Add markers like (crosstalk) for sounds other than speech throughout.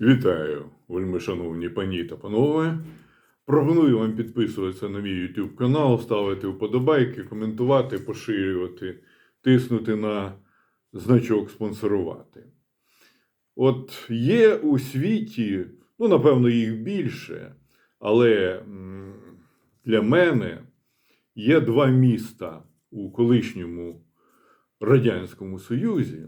Вітаю, вельми шановні пані та панове. Пропоную вам підписуватися на мій YouTube канал, ставити вподобайки, коментувати, поширювати, тиснути на значок спонсорувати. От є у світі, ну, напевно, їх більше, але для мене є два міста у колишньому Радянському Союзі.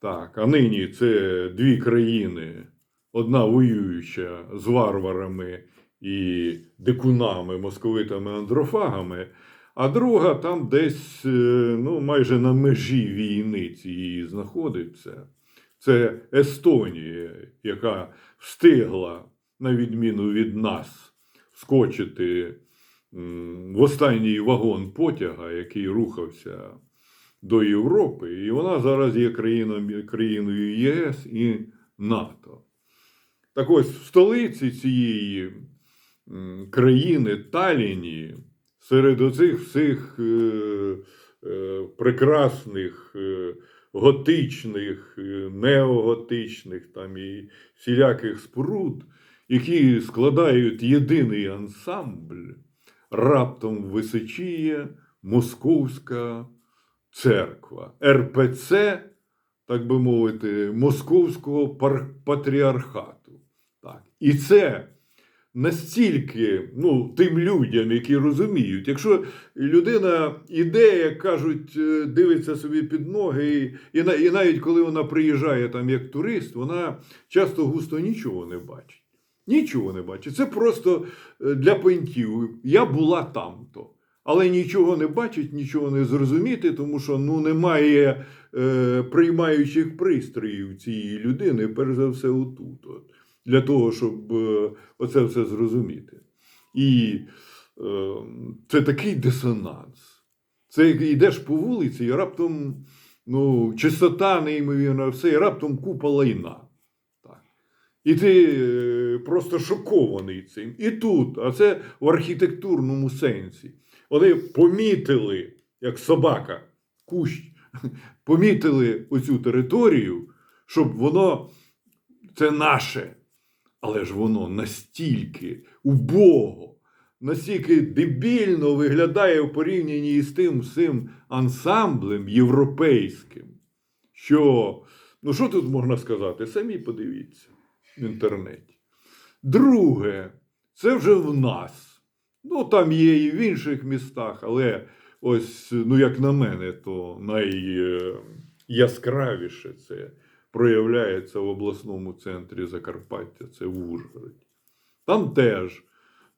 Так, а нині це дві країни, одна воююча з варварами і дикунами, московитами, андрофагами, а друга там десь е, ну, майже на межі війни цієї знаходиться. Це Естонія, яка встигла, на відміну від нас, вскочити в останній вагон потяга, який рухався до Європи, і вона зараз є країною, ЄС і НАТО. Так ось в столиці цієї країни Таліні, серед оцих всіх е, е, прекрасних е, готичних, е, неоготичних там і всіляких споруд, які складають єдиний ансамбль, раптом височіє московська церква, РПЦ, так би мовити, Московського патріархату. Так. І це настільки ну, тим людям, які розуміють, якщо людина іде, як кажуть, е, дивиться собі під ноги, і, і, навіть коли вона приїжджає там як турист, вона часто густо нічого не бачить. Нічого не бачить. Це просто е, для понтів. Я була там-то. Але нічого не бачить, нічого не зрозуміти, тому що ну, немає е, приймаючих пристроїв цієї людини, перш за все, отут, от, для того, щоб е, оце все зрозуміти. І е, це такий дисонанс. Це йдеш по вулиці, і раптом ну, чистота неймовірна, все, і раптом купа лайна. І ти е, просто шокований цим. І тут, а це в архітектурному сенсі. Вони помітили, як собака, кущ, (laughs) помітили оцю територію, щоб воно це наше. Але ж воно настільки убого, настільки дебільно виглядає в порівнянні із тим всім ансамблем європейським, що, ну що тут можна сказати? Самі подивіться в інтернеті. Друге, це вже в нас. Ну, там є і в інших містах, але ось, ну, як на мене, то найяскравіше це проявляється в обласному центрі Закарпаття, це в Ужгороді. Там теж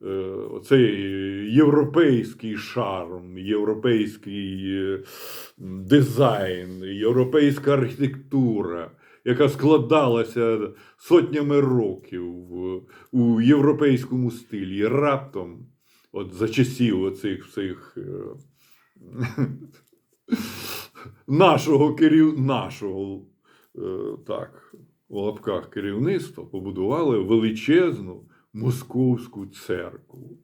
е, оцей європейський шарм, європейський е, дизайн, європейська архітектура, яка складалася сотнями років у європейському стилі, раптом от за часів оцих всіх е, нашого керів... нашого е, так, в лапках керівництва побудували величезну московську церкву.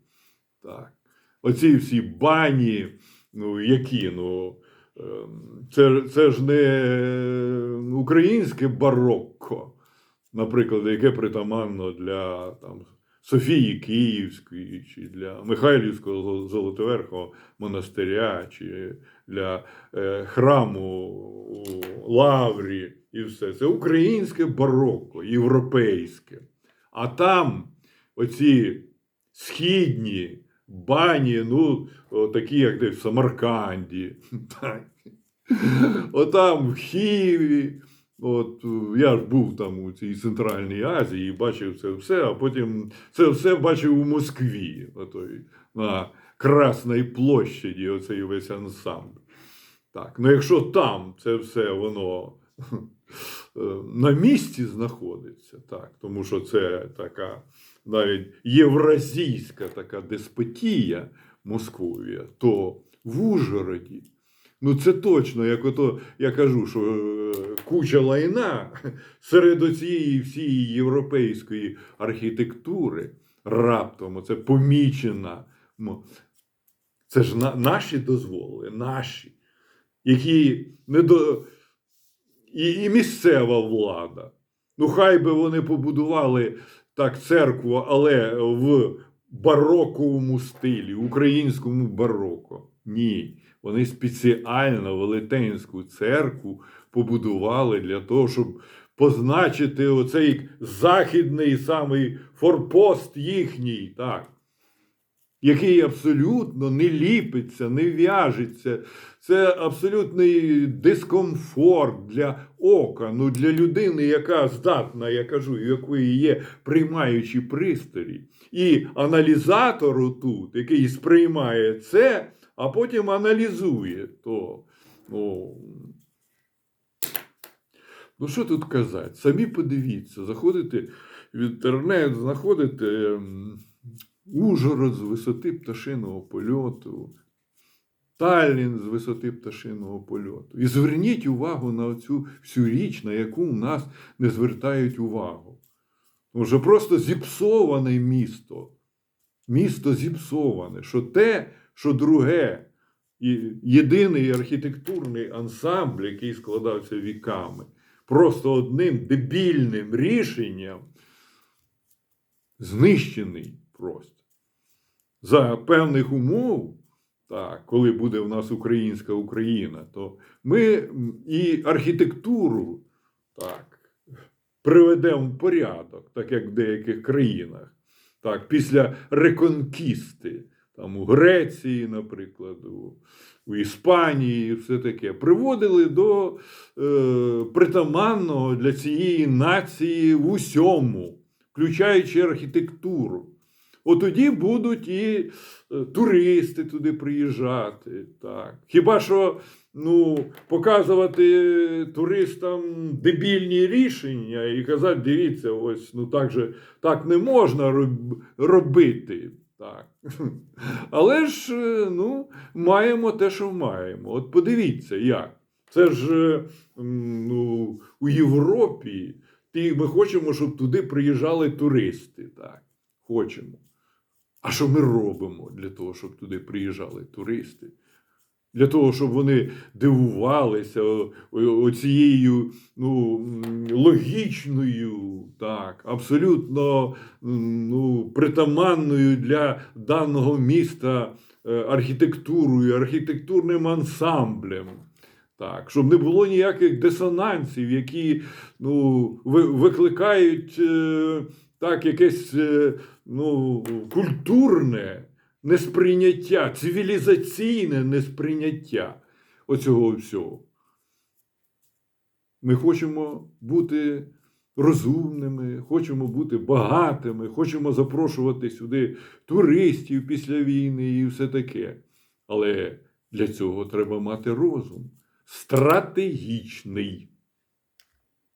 Так. Оці всі бані, ну які, ну, ем, це, це ж не українське барокко, наприклад, яке притаманно для там, Софії Київської, чи для Михайлівського Золотоверхого монастиря, чи для е, храму у Лаврі і все. Це українське барокко, європейське. А там оці східні бані, ну, такі, як десь в Самарканді. (laughs) Отам в Києві. От е, я ж був там у цій Центральній Азії бачив це все, а потім це все бачив у Москві, отой, на Красній площаді, оцей весь ансамбль. Так, ну якщо там це все воно е, на місці знаходиться, так, тому що це така навіть євразійська така деспотія Московія, то в Ужгороді. Ну, це точно, як ото я кажу, що е, куча лайна серед цієї всієї європейської архітектури раптом оце помічена. Це ж на, наші дозволи, наші, які не до. І, і місцева влада Ну, хай би вони побудували так церкву, але в бароковому стилі, українському бароко. Ні. Вони спеціально велетенську церкву побудували для того, щоб позначити оцей західний самий форпост їхній, так, який абсолютно не ліпиться, не в'яжеться. Це абсолютний дискомфорт для ока, ну для людини, яка здатна, я кажу, якої є приймаючі пристрій. І аналізатору тут, який сприймає це, а потім аналізує то. Ну, ну що тут казати? Самі подивіться, заходите в інтернет, знаходите м, Ужгород з висоти пташиного польоту, Таллін з висоти пташиного польоту. І зверніть увагу на цю всю річ, на яку у нас не звертають увагу. Що просто зіпсоване місто. Місто зіпсоване, що те, що друге, єдиний архітектурний ансамбль, який складався віками, просто одним дебільним рішенням знищений просто. За певних умов, так, коли буде в нас українська Україна, то ми і архітектуру так, приведемо в порядок, так як в деяких країнах. Так, після реконкісти, там у Греції, наприклад, у, у Іспанії, і все таке, приводили до е, притаманного для цієї нації в усьому, включаючи архітектуру. От тоді будуть і е, туристи туди приїжджати. Так. Хіба що ну, показувати туристам дебільні рішення і казати, дивіться, ось ну так же так не можна роб- робити. Так. Але ж е, ну, маємо те, що маємо. От подивіться, як. Це ж е, ну, у Європі. Ті, ми хочемо, щоб туди приїжджали туристи. Так, хочемо. А що ми робимо для того, щоб туди приїжджали туристи? Для того, щоб вони дивувалися оцією ну, логічною, так, абсолютно ну, притаманною для даного міста е, архітектурою, архітектурним ансамблем. Так, щоб не було ніяких дисонансів, які ну, викликають е, так, якесь е, ну, культурне несприйняття, цивілізаційне несприйняття оцього всього. Ми хочемо бути розумними, хочемо бути багатими, хочемо запрошувати сюди туристів після війни і все таке. Але для цього треба мати розум стратегічний.